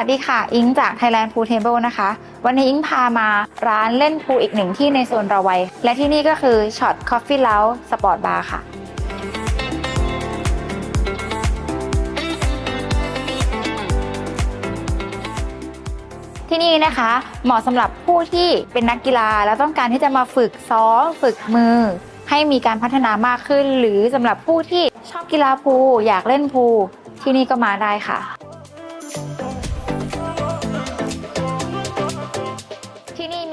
วัสดีค่ะ อิงจาก Thailand Pool Table นะคะ วันนี้อิงพามาร้านเล่นพูลอีกหนึ่งที่ในโซนระไวยและที่นี่ก็คือ Shot Coffee Lounge Sport Bar ค่ะ ที่นี่นะคะ เหมาะสำหรับผู้ที่เป็นนักกีฬา แล้วต้องการที่จะมาฝึกซ้อมฝึกมือ ให้มีการพัฒนามากขึ้น หรือสำหรับผู้ที่ชอบกีฬาพูลอยากเล่นพูลที่นี่ก็มาได้ค่ะ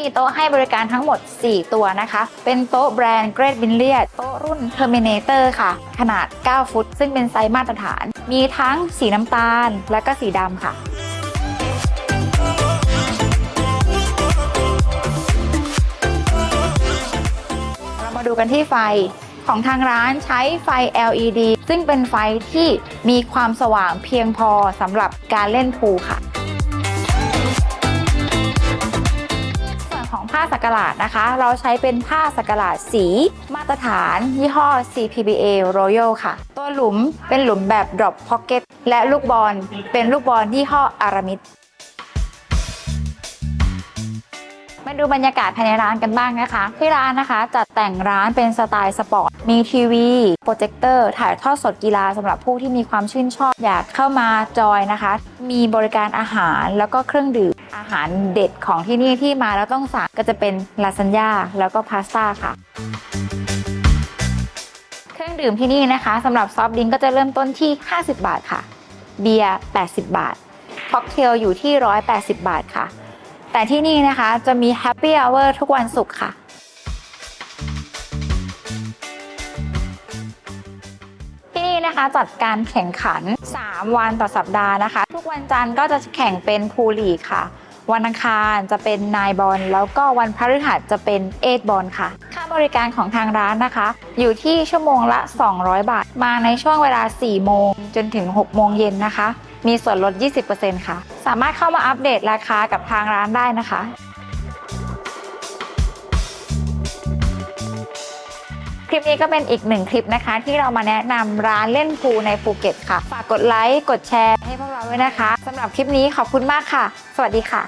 มีโต๊ะให้บริการทั้งหมด 4 ตัวนะคะ เป็นโต๊ะแบรนด์ Great b i l l i a r d โต๊ะรุ่น Terminator ค่ะ ขนาด 9 ฟุต ซึ่งเป็นไซส์มาตรฐาน มีทั้งสีน้ำตาลและก็สีดำค่ะเรามาดูกันที่ไฟของทางร้านใช้ไฟ LED ซึ่งเป็นไฟที่มีความสว่างเพียงพอสำหรับการเล่นพูลค่ะ ผ้าสกหลาดนะคะ เราใช้เป็นผ้าสักหลาดสีมาตรฐาน ยี่ห้อ CPBA Royal ค่ะ ตัวหลุมเป็นหลุมแบบ drop pocket และลูกบอลเป็นลูกบอลยี่ห้ออารามิด มาดูบรรยากาศภายในร้านกันบ้างนะคะ ที่ร้านนะคะจัดแต่งร้านเป็นสไตล์สปอร์ต มีทีวีโปรเจคเตอร์ถ่ายทอดสดกีฬาสำหรับผู้ที่มีความชื่นชอบอยากเข้ามาจอยนะคะ มีบริการอาหารแล้วก็เครื่องดื่มอาหารเด็ดของที่นี่ที่มาแล้วต้องสั่งก็จะเป็นลาซานญ่าแล้วก็พาสต้าค่ะเครื่องดื่มที่นี่นะคะสำหรับซอฟต์ดริงก์ก็จะเริ่มต้นที่ 50 บาทค่ะ เบียร์ 80 บาท ค็อกเทลอยู่ที่ 180 บาทค่ะ แต่ที่นี่นะคะจะมีแฮปปี้ o อ r ทุกวันศุกร์ค่ะที่นี่นะคะจัดการแข่งขัน 3 วันต่อสัปดาห์นะคะ ทุกวันจันทร์ก็จะแข่งเป็นพูลีค่ะ วันอังคารจะเป็นนายบอลแล้วก็วันพฤหัสจะเป็นเอทบอลค่ะ ค่าบริการของทางร้านนะคะ อยู่ที่ชั่วโมงละ 200 บาท มาในช่วงเวลา 4 โมงจนถึง 6 โมงเย็นนะคะ มีส่วนลด 20%ค่ะ สามารถเข้ามาอัปเดตราคากับทางร้านได้นะคะคลิปนี้ก็เป็นอีกหนึ่งคลิปนะคะ ที่เรามาแนะนำร้านเล่นพูในภูเก็ตค่ะ ฝากกดไลค์กดแชร์ให้พวกเราด้วยนะคะสำหรับคลิปนี้ขอบคุณมากค่ะ สวัสดีค่ะ